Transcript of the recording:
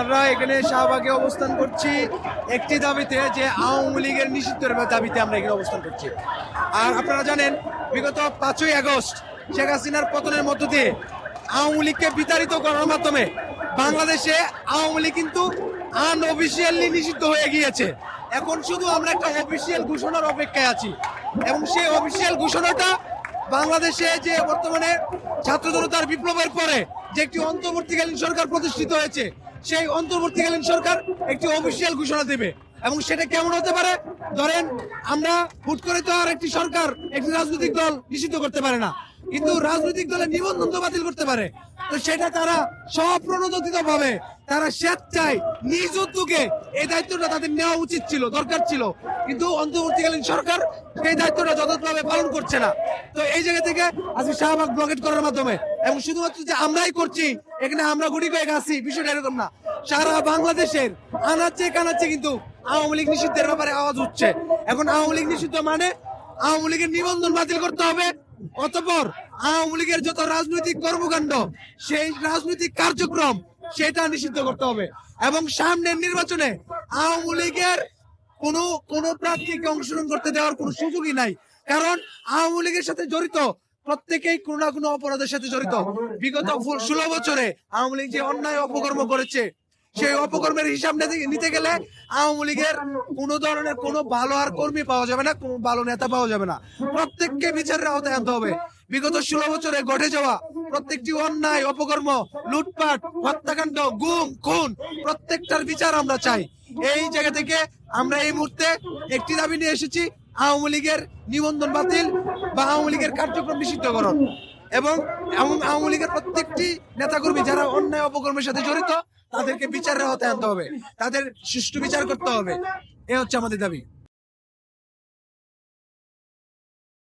আমরা এখানে শাহবাগে অবস্থান করছি। একটি দাবিতে যে আওয়ামী লীগের নিষিদ্ধের দাবিতে আমরা এখানে অবস্থান করছি। আর আপনারা জানেন, বিগত পাঁচই আগস্ট শেখ হাসিনার পতনের মধ্য দিয়ে আওয়ামী লীগকে বিতাড়িত করার মাধ্যমে বাংলাদেশে আওয়ামী লীগ কিন্তু আনঅফিসিয়ালি নিষিদ্ধ হয়ে গিয়েছে। এখন শুধু আমরা একটা অফিসিয়াল ঘোষণার অপেক্ষায় আছি। এবং সেই অফিসিয়াল ঘোষণাটা বাংলাদেশে যে বর্তমানে ছাত্র জনতার বিপ্লবের পরে যে একটি অন্তর্বর্তীকালীন সরকার প্রতিষ্ঠিত হয়েছে সেই অন্তর্বর্তীকালীন সরকার একটি অফিসিয়াল ঘোষণা দেবে। এবং সেটা কেমন হতে পারে? ধরেন, আমরা হুট করে তো আর একটি সরকার, একটি রাজনৈতিক দল নিষিদ্ধ করতে পারে না। কিন্তু রাজনৈতিক দলের নিবন্ধন তো বাতিল করতে পারে। তো সেটা তারা স্বপ্রণোদিত ভাবে তারা স্বেচ্ছায় নিজ উদ্যোগে এই দায়িত্বটা তাদের নেওয়া উচিত ছিল, দরকার ছিল। কিন্তু অন্তর্বর্তীকালীন সরকার সেই দায়িত্বটা যথাযথভাবে পালন করছে না। তো এই জায়গা থেকে আজকে শাহবাগ ব্লকেট করার মাধ্যমে এবং শুধুমাত্র যে আমরাই করছি, এখানে আমরা গুটি কয়েক আছি, বিষয়টা এরকম না। সারা বাংলাদেশের আনাচ্ছে কানাচে কিন্তু আওয়ামী লীগ নিষিদ্ধের ব্যাপারে আওয়াজ উঠছে। এখন আওয়ামী লীগ নিষিদ্ধ মানে আওয়ামী লীগের নিবন্ধন বাতিল করতে হবে অতঃপর আওয়ামী লীগের যত রাজনৈতিক কর্মকাণ্ড, সেই রাজনৈতিক কার্যক্রম সেটা নিষিদ্ধ করতে হবে। এবং সামনের নির্বাচনে আওয়ামী লীগের কোনো কোনো প্রার্থীকে অংশগ্রহণ করতে দেওয়ার কোনো সুযোগই নাই। কারণ আওয়ামী লীগের সাথে জড়িত প্রত্যেকেই কোনো না কোনো অপরাধের সাথে জড়িত। বিগত ষোলো বছরে আওয়ামী লীগ যে অন্যায় অপকর্ম করেছে সেই অপকর্মের হিসাব নিতে- গেলে আওয়ামী লীগের কোনো ধরনের কোনো ভালো আর কর্মী পাওয়া যাবে না, কোনো ভালো নেতা পাওয়া যাবে না। প্রত্যেককে বিচারের আওতায় আনতে হবে। বিগত ষোলো বছরে ঘটে যাওয়া প্রত্যেকটি অন্যায়, অপকর্ম, লুটপাট, হত্যাকাণ্ড, গুম, খুন, প্রত্যেকটার বিচার আমরা চাই। এই জায়গা থেকে আমরা এই মুহূর্তে একটি দাবি নিয়ে এসেছি, আওয়ামী লীগের নিবন্ধন বাতিল বা আওয়ামী লীগের কার্যক্রম নিষিদ্ধকরণ। এবং আওয়ামী লীগের প্রত্যেকটি নেতাকর্মী যারা অন্যায়, অপকর্মের সাথে জড়িত তাদেরকে বিচারের হতে আনতে হবে। তাদের সুষ্ঠু বিচার করতে হবে। এ হচ্ছে আমাদের দাবি।